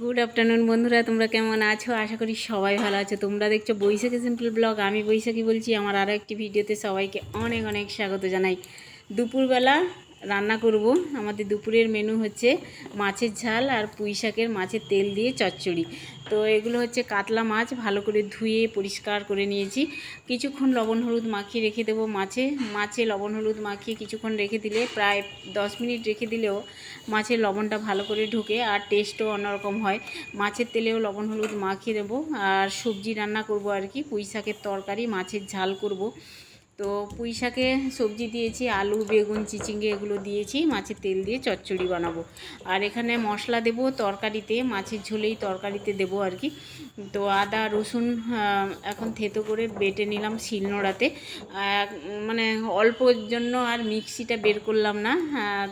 Good afternoon বন্ধুরা, তোমরা কেমন আছো? আশা করি সবাই ভালো আছো। তোমরা দেখছ বৈশাখী সিম্পল ব্লগ। আমি বৈশাখী বলছি, আমার আরও একটি ভিডিওতে সবাইকে অনেক অনেক স্বাগত জানাই। দুপুরবেলা রান্না করব। আমাদের দুপুরের মেনু হচ্ছে মাছের ঝাল আর পুঁই শাকের মাছের তেল দিয়ে চচ্চড়ি। তো এগুলো হচ্ছে কাতলা মাছ, ভালো করে ধুয়ে পরিষ্কার করে নিয়েছি। কিছুক্ষণ লবণ হলুদ মাখিয়ে রেখে দেবো মাছে। মাছে লবণ হলুদ মাখিয়ে কিছুক্ষণ রেখে দিলে প্রায় দশ মিনিট রেখে দিলেও মাছের লবণটা ভালো করে ঢুকে আর টেস্টও অন্যরকম হয়। মাছের তেলেও লবণ হলুদ মাখিয়ে দেবো। আর সবজি রান্না করব আর কি। পুঁই শাকের তরকারি, মাছের ঝাল করব। তো পুঁই শাকে সবজি দিয়েছি, আলু, বেগুন, চিচিঙ্গে এগুলো দিয়েছি, মাছের তেল দিয়ে চচ্চড়ি বানাবো। আর এখানে মশলা দেবো তরকারিতে, মাছের ঝোলেই তরকারিতে দেবো আর কি। তো আদা, রসুন এখন থেতো করে বেটে নিলাম শিলনোড়াতে। মানে অল্পর জন্য আর মিক্সিটা বের করলাম না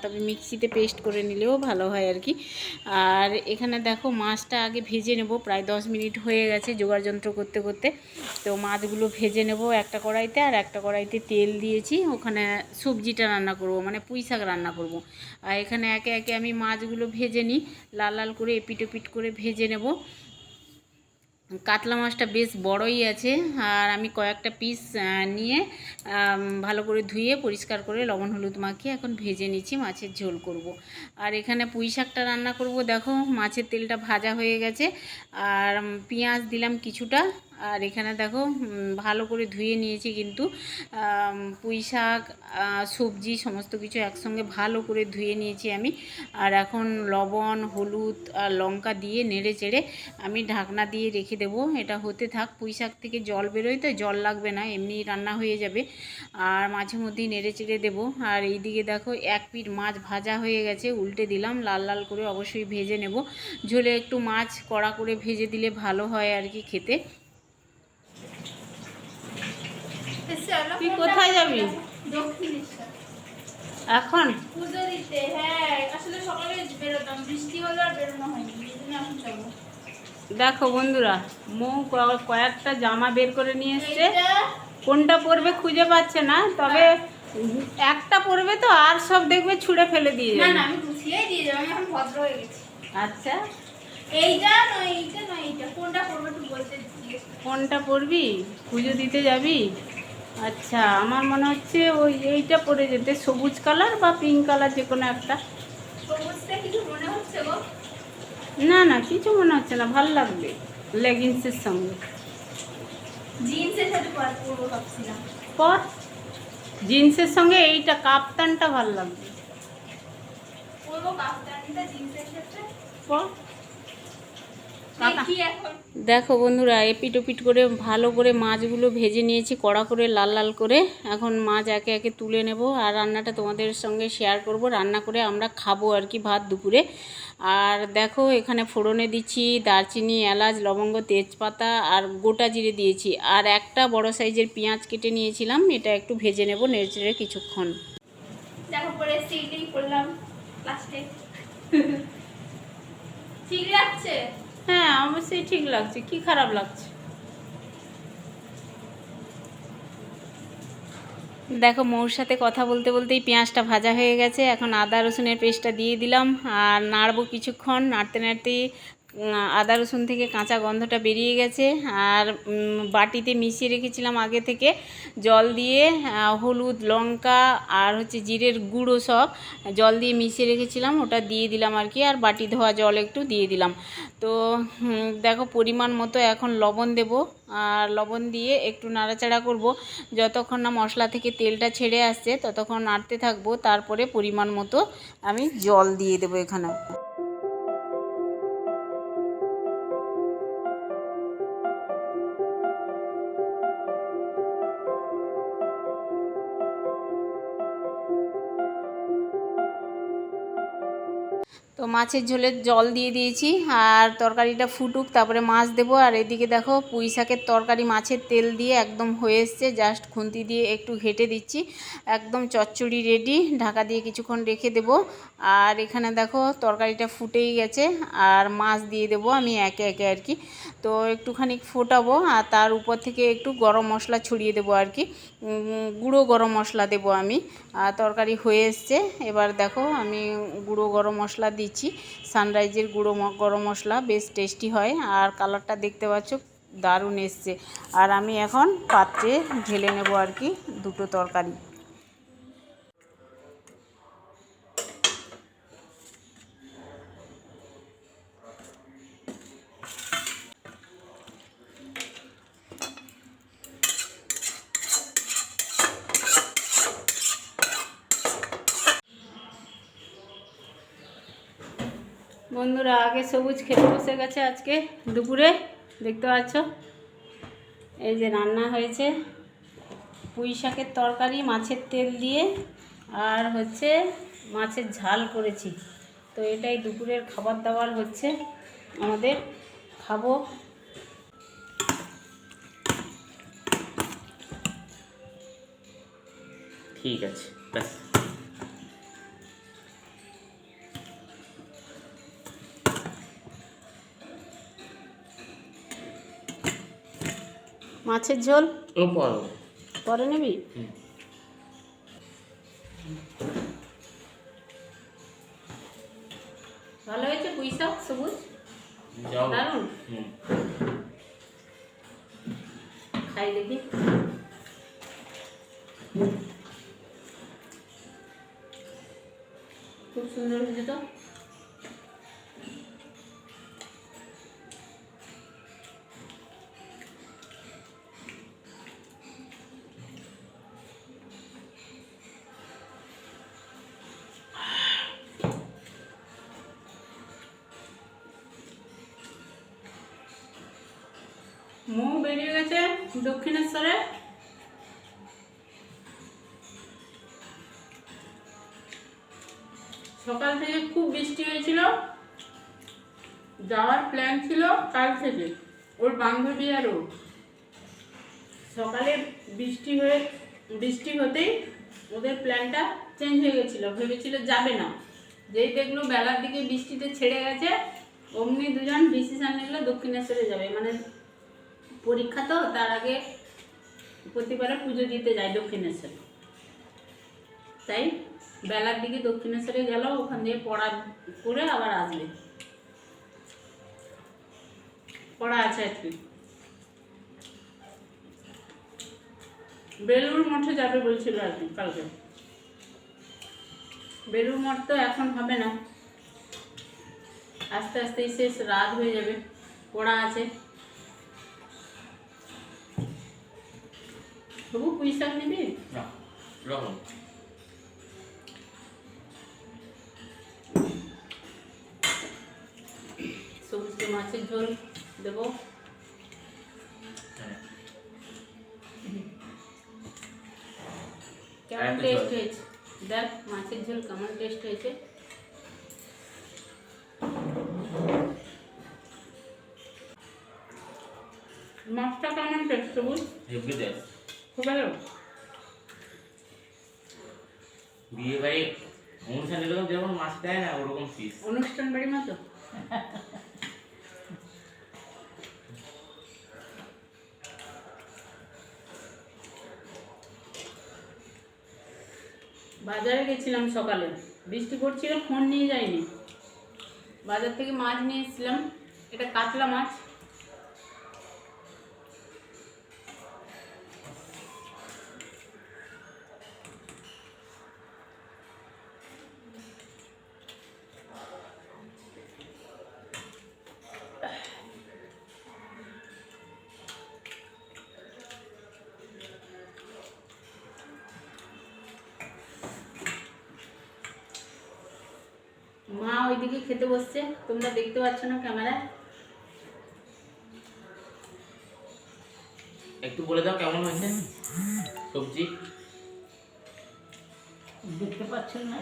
তবে মিক্সিতে পেস্ট করে নিলেও ভালো হয় আর কি। আর এখানে দেখো মাছটা আগে ভেজে নেব, প্রায় দশ মিনিট হয়ে গেছে জোগাড় যন্ত্র করতে করতে। তো মাছগুলো ভেজে নেব একটা কড়াইতে আর একটা কড়াইতে তেল দিয়েছি, ওখানে সবজিটা রান্না করব মানে পুঁই শাক রান্না করব আর এখানে একে একে আমি মাছগুলো ভেজে নিই, লাল লাল করে এপিট ওপিট করে ভেজে নেব কাতলা মাছটা বেশ বড়ই আছে, আর আমি কয়েকটা পিস নিয়ে ভালো করে ধুয়ে পরিষ্কার করে লবণ হলুদ মাখিয়ে এখন ভেজে নিচ্ছি, মাছের ঝোল করব। আর এখানে পুঁই শাকটা রান্না করব, দেখো মাছের তেলটা ভাজা হয়ে গেছে, আর পেঁয়াজ দিলাম কিছুটা আর এখানে দেখো ভালো করে ধুয়ে নিয়েছি কিন্তু পুঁই শাক সবজি, সমস্ত কিছু একসঙ্গে ভালো করে ধুয়ে নিয়েছি আমি। আর এখন লবণ, হলুদ আর লঙ্কা দিয়ে নেড়ে চেড়ে আমি ঢাকনা দিয়ে রেখে দেবো। এটা হতে থাক, পুঁই শাক থেকে জল বেরোয় তো, জল লাগবে না, এমনি রান্না হয়ে যাবে। আর মাঝে মধ্যেই নেড়ে চেড়ে দেবো। আর এইদিকে দেখো, এক পিঠ মাছ ভাজা হয়ে গেছে, উল্টে দিলাম, লাল লাল করে অবশ্যই ভেজে নেব। ঝোলে একটু মাছ কড়া করে ভেজে দিলে ভালো হয় আর কি খেতে। তুই কোথায় যাবি? এখন? পুজো দিতে হ্যাঁ আসলে সকালে বেরোতাম বৃষ্টি হলো আর বেরোনো হয়নি এখন যাব। দেখো বন্ধুরা মৌ কয়েকটা জামা বের করে নিয়ে এসছে। কোনটা পরবে খুঁজে পাচ্ছে না তবে একটা পরবে তো আর সব দেখবে ছুঁড়ে ফেলে দিয়ে না যাবে। না আমি গুছিয়েই দিয়ে যাব আমি এখন ভদ্র হয়ে গেছি। আচ্ছা। এইটা নয় এইটা নয় এইটা কোনটা একটু বলতে কোনটা পরবি? পুজো দিতে যাবি? আচ্ছা আমার মনে হচ্ছে ওই এইটা পরে যেতে সবুজ কালার বা পিঙ্ক কালার যে কোনো একটা। না না কিছু মনে হচ্ছে না ভালো লাগবে লেগিংসের সঙ্গে। জিন্সের সাথে পর- জিন্সের সঙ্গে এইটা কাপ্তানটা ভালো লাগবে। পর। দেখি বন্ধুরা এপিট ওপিট করে ভালো করে মাছগুলো ভেজে নিয়েছি কড়া করে লাল লাল করে। এখন মাছ একে একে তুলে নেব আর রান্নাটা তোমাদের সঙ্গে শেয়ার করব। রান্না করে আমরা খাব আর কি ভাত দুপুরে। আর দেখো এখানে ফোড়নে দিচ্ছি দারচিনি এলাচ লবঙ্গ তেজপাতা আর গোটা জিরে দিয়েছি। আর একটা বড় সাইজের পেঁয়াজ কেটে নিয়েছিলাম এটা একটু ভেজে নেব নেড়ে কিছুক্ষণ। দেখো পরে করলাম লাস্টে ঠিক লাগছে হ্যাঁ অবশ্যই ঠিক লাগছে। কি খারাপ লাগছে? দেখো, মৌর সাথে কথা বলতে বলতেই পেঁয়াজটা ভাজা হয়ে গেছে। এখন আদা রসুনের পেস্টটা দিয়ে দিলাম। আর নাড়বো কিছুক্ষণ, নাড়তে নাড়তে আদা রসুন থেকে কাঁচা গন্ধটা বেরিয়ে গেছে আর বাটিতে মিশিয়ে রেখেছিলাম আগে থেকে। জল দিয়ে হলুদ, লঙ্কা আর হচ্ছে জিরের গুঁড়ো সব জল দিয়ে মিশিয়ে রেখেছিলাম। ওটা দিয়ে দিলাম আর কি, আর বাটি ধোয়া জল একটু দিয়ে দিলাম। তো দেখো পরিমাণ মতো এখন লবণ দেব। আর লবণ দিয়ে একটু নাড়াচাড়া করব। যতক্ষণ না মশলা থেকে তেলটা ছেড়ে আসছে, ততক্ষণ নাড়তে থাকব। তারপরে পরিমাণ মতো আমি জল দিয়ে দেবো এখানে তো মাছের ঝোলে জল দিয়ে দিয়েছি আর তরকারিটা ফুটুক, তারপরে মাছ দেবো। আর এদিকে দেখো পুঁই শাকের তরকারি মাছের তেল দিয়ে একদম হয়ে এসছে। জাস্ট খুন্তি দিয়ে একটু ঘেটে দিচ্ছি। একদম চচ্চড়ি রেডি ঢাকা দিয়ে কিছুক্ষণ রেখে দেব। আর এখানে দেখো তরকারিটা ফুটেই গেছে আর মাছ দিয়ে দেবো আমি একে একে আর কি। তো একটুখানি ফোটাবো আর তার উপর থেকে একটু গরম মশলা ছড়িয়ে দেবো আর কি। গুঁড়ো গরম মশলা দেবো আমি। আর তরকারি হয়ে এসছে। এবার দেখো আমি গুঁড়ো গরম মশলা দিয়ে দিচ্ছি। সানরাইজের গুঁড়ো গরম মশলা বেশ টেস্টি হয় আর কালারটা দেখতে পাচ্ছ দারুণ এসছে। আর আমি এখন পাত্রে ঢেলে নেব আর কি দুটো তরকারি। বন্ধুরা, আগে সবুজ খেতে বসে গেছে আজকে দুপুরে, দেখতে পাচ্ছ? এই যে রান্না হয়েছে। পুঁই শাকের তরকারি, মাছের তেল দিয়ে, আর হচ্ছে মাছের ঝাল করেছি। তো এটাই দুপুরের খাবার দাবার হচ্ছে, আমাদের খাব। ঠিক আছে, ব্যাস। মাছের ঝোল? পরে। নিবি? ভালো হয়েছে পুঁই শাক সবুজ? যাও। দারুণ। খাই দেখি। খুব সুন্দর হয়েছে তো? বেরিয়ে গেছে দক্ষিণেশ্বরে। সকাল থেকে খুব বৃষ্টি হয়েছিল। যাওয়ার প্ল্যান ছিল কাল থেকে, ওর বান্ধবী আর ও। সকালে বৃষ্টি হয়ে, বৃষ্টি হতেই ওদের প্ল্যানটা চেঞ্জ হয়ে গেছিল। ভেবেছিল যাবে না। যেই দেখল বেলার দিকে বৃষ্টিতে ছেড়ে গেছে, অমনি দুজন ডিসিশন নিল দক্ষিণেশ্বরে যাবে। মানে পরীক্ষা তো, তার আগে প্রতিবারে পুজো দিতে যায় দক্ষিণেশ্বরে। তাই বেলার দিকে দক্ষিণেশ্বরে গেল, ওখান দিয়ে পড়া করে আবার আসবে। পড়া আছে আর কি। বেলুর মঠে যাবে বলছিল আর কি কালকে। বেলুর মঠ তো এখন হবে না। আস্তে আস্তে শেষ, রাত হয়ে যাবে, পড়া আছে। তবু পুঁই শাক নিবি না রকম সবুজকে মাছের ঝোল দেবো হ্যাঁ কেমন একটা টেস্ট ঝোল। হয়েছে দেখ মাছের ঝোল কেমন টেস্ট হয়েছে মাছটা কেমন টেস্ট সবুজ হেব্বি দেয় খুব ভালো বিয়ে বাড়ি অনুষ্ঠানে এরকম যেরকম মাছ দেয় না ওরকম পিস অনুষ্ঠান বাড়ি মতো বাজারে গেছিলাম সকালে। বৃষ্টি পড়ছিল ফোন নিয়ে যাইনি। বাজার থেকে মাছ নিয়ে এসেছিলাম। এটা কাতলা মাছ। ওইদিকে খেতে বসছে। তোমরা দেখতে পাচ্ছ না ক্যামেরায় একটু বলে দাও কেমন হয়েছে? সবজি? দেখতে পাচ্ছেন না?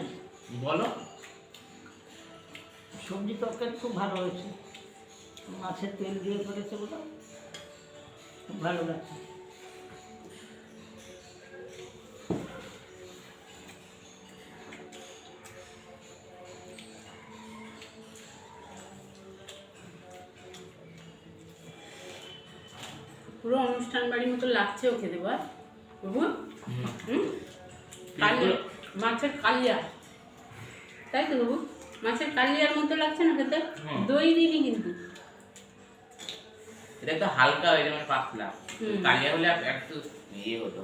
বলো। সবজি তরকারি খুব ভালো হয়েছে। মাছের তেল দিয়ে করেছে বলো। খুব ভালো লাগছে। অনুষ্ঠান বাড়ির মতো লাগছে ও খেতে বল বাবু কালিয়া মাছের কালিয়া। তাই তো বাবু মাছের কালিয়ার মতো লাগছে না খেতে? দই দিবি কিন্তু। এটা একটু হালকা হয়ে যেমন পাতলা। কালিয়া হলে আর একটু ইয়ে হতো।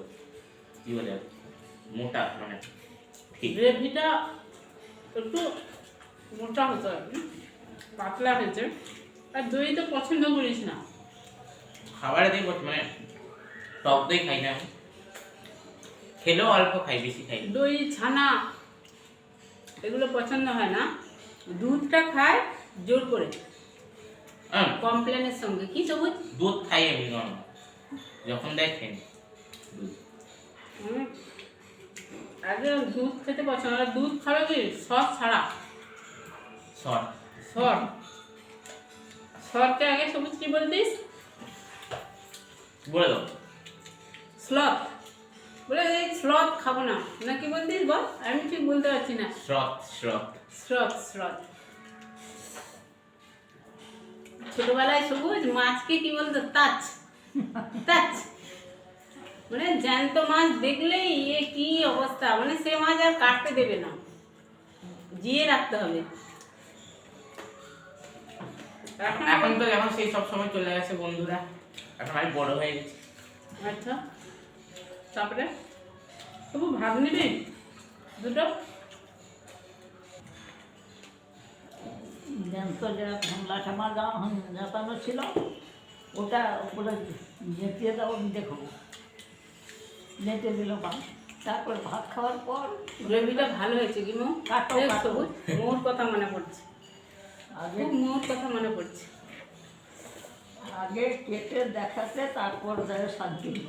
কি বলে? মোটা মানে গ্রেভিটা একটু মোটা হতে হবে পাতলা হয়েছে। আর দই তো পছন্দ করিস না। খাবারে দেখব মানে টক দই খাই না। খেলেও অল্প খাই বেশি খাই দই ছানা এগুলো পছন্দ হয় না। দুধটা খায় জোর করে। কমপ্লেনের সঙ্গে। কি সবুজ? দুধ খাই আমি নর্মাল যখন দেয়। দুধ। আগে দুধ খেতে পছন্দ আর দুধ খাবে কি সর ছাড়া? সর সর সরকে আগে সবুজ কি বলতিস? বলে দাও। স্লথ বলে এই স্লথ খাব না। না কি বলতিস বল আমি ঠিক বলতে পারছি না। শ্রত শ্রত স্রথ স্রথ ছোটবেলায় সবুজ মাছকে কি বলতো? তাচ তাচ মানে জ্যান্ত মাছ দেখলেই এ কি অবস্থা? মানে সে মাছ আর কাটতে দেবে না। জিয়ে রাখতে হবে। এখন এখন তো এখন সেই সব সময় চলে গেছে বন্ধুরা। এখন আমি বড় হয়ে গেছি। আচ্ছা তারপরে? তবু ভাগ নিবি? দুটো? জ্যান্ত যে লাঠা মার জাপানো ছিল ওটা ওপরে নেতিয়ে দাও দেখো নেটে দিল মা তারপর ভাত খাওয়ার পর গ্রেভিটা ভালো হয়েছে কি মো? কাটো, কাটো। মোর কথা মনে পড়ছে। আগে খুব মোর কথা মনে পড়ছে। আগে কেটে দেখাতে, তারপর দেয় দিল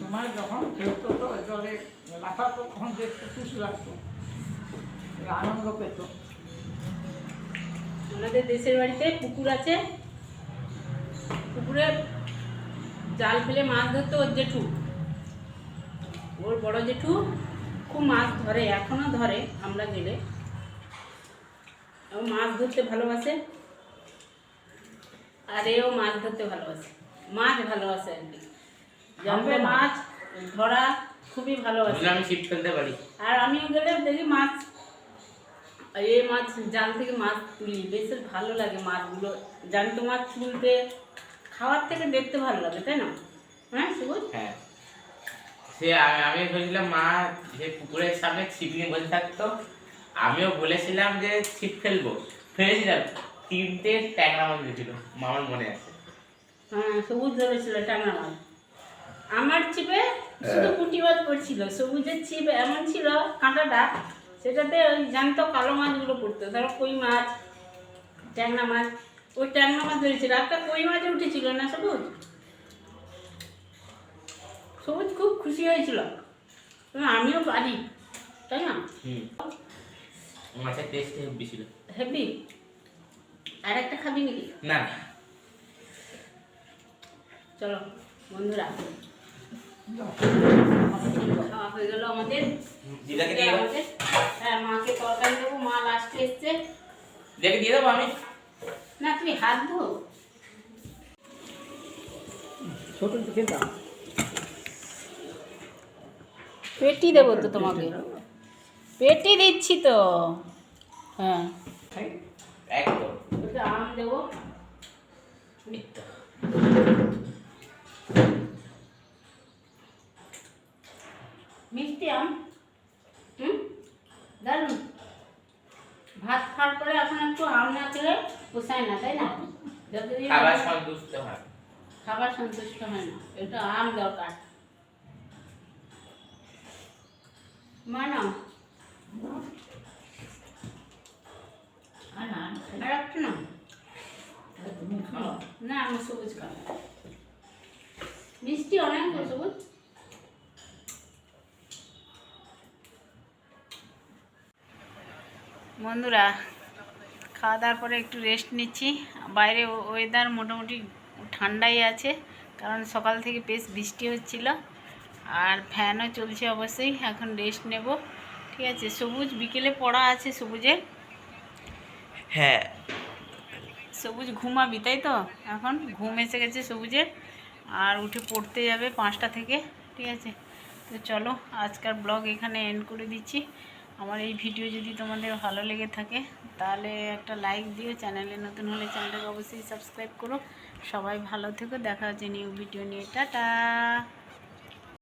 সময় যখন খেলতো তো জলে লাফাতো, তখন দেখতে খুশি লাগতো। আনন্দ পেত। আমাদের দেশের বাড়িতে পুকুর আছে। পুকুরে জাল ফেলে মাছ ধরতো ওর জেঠু। বড় জেঠু খুব মাছ ধরে এখনও ধরে আমরা গেলে। ও মাছ ধরতে ভালোবাসে আর এও মাছ ধরতে ভালোবাসে। মাছ ভালোবাসে আর কি। মাছ ধরা খুবই ভালোবাসে। আমি ছিপ ফেলতে পারি। আর আমিও গেলে দেখি মাছ এই মাছ জাল থেকে মাছ তুলি বেশ ভালো লাগে মাছগুলো। জ্যান্ত মাছ তুলতে খাওয়ার থেকে দেখতে ভালো লাগে তাই না? হ্যাঁ সবুজ হ্যাঁ। সে আমি আমি ভেবেছিলাম মা যে পুকুরের সামনে ছিপ নিয়ে বসে থাকতো। আমিও বলেছিলাম যে ছিপ ফেলব। ফেলেছিলাম। তিনটে ট্যাংরা মাছ দিয়েছিল মামার মনে আছে। হ্যাঁ সবুজ ধরেছিল টাংরা মাছ। আমার ছিপে শুধু পুঁটি মাছ পড়ছিল সবুজের ছিপ এমন ছিল কাঁটাটা সেটাতে ওই জ্যান্ত কালো মাছগুলো পড়তো ধরো কই মাছ ট্যাংরা মাছ ওই ট্যাংরা মাছ ধরেছিল। একটা কই মাছ উঠেছিল না সবুজ? সবুজ খুব খুশি হয়েছিল। আমিও পারি তাই না? মাছের টেস্ট হেব্বি ছিল। হেবি আর একটা খাবি নাকি? না চলো বন্ধুরা। খাওয়া হয়ে গেল আমাদের। হ্যাঁ মাকে তরকারি দেবো মা লাস্টে এসছে। দিদাকে দিয়ে দেবো আমি। না তুমি হাত ধো। ছোট দাও পেটি দেবো তো তোমাকে। পেটি দিচ্ছি তো। হ্যাঁ। আম দেবো। মিষ্টি আম। হুম? দারুণ ভাত খাওয়ার পরে এখন একটু আম না খেলে পোষায় না তাই না? খাবার সন্তুষ্ট হয়। খাবার সন্তুষ্ট হয় না। একটু আম দরকার। আর না? একটু আমি সবুজ খাব। মিষ্টি অনেক সবুজ। বন্ধুরা খাওয়া দাওয়ার পরে একটু রেস্ট নিচ্ছি। বাইরে ওয়েদার মোটামুটি ঠান্ডাই আছে কারণ সকাল থেকে বেশ বৃষ্টি হচ্ছিল। আর ফ্যানও চলছে অবশ্যই এখন রেস্ট নেব। ঠিক আছে সবুজ বিকেলে পড়া আছে সবুজের? হ্যাঁ। সবুজ ঘুমাবি তাই তো? এখন ঘুম এসে গেছে সবুজের আর উঠে পড়তে যাবে পাঁচটা থেকে ঠিক আছে? তো চলো আজকাল ব্লগ এখানে এন্ড করে দিচ্ছি। আমার এই ভিডিও যদি তোমাদের ভালো লেগে থাকে তাহলে একটা লাইক দিও। চ্যানেলে নতুন হলে চ্যানেলটাকে অবশ্যই সাবস্ক্রাইব করো। সবাই ভালো থেকো দেখা হচ্ছে নিউ ভিডিও নিয়ে। টাটা!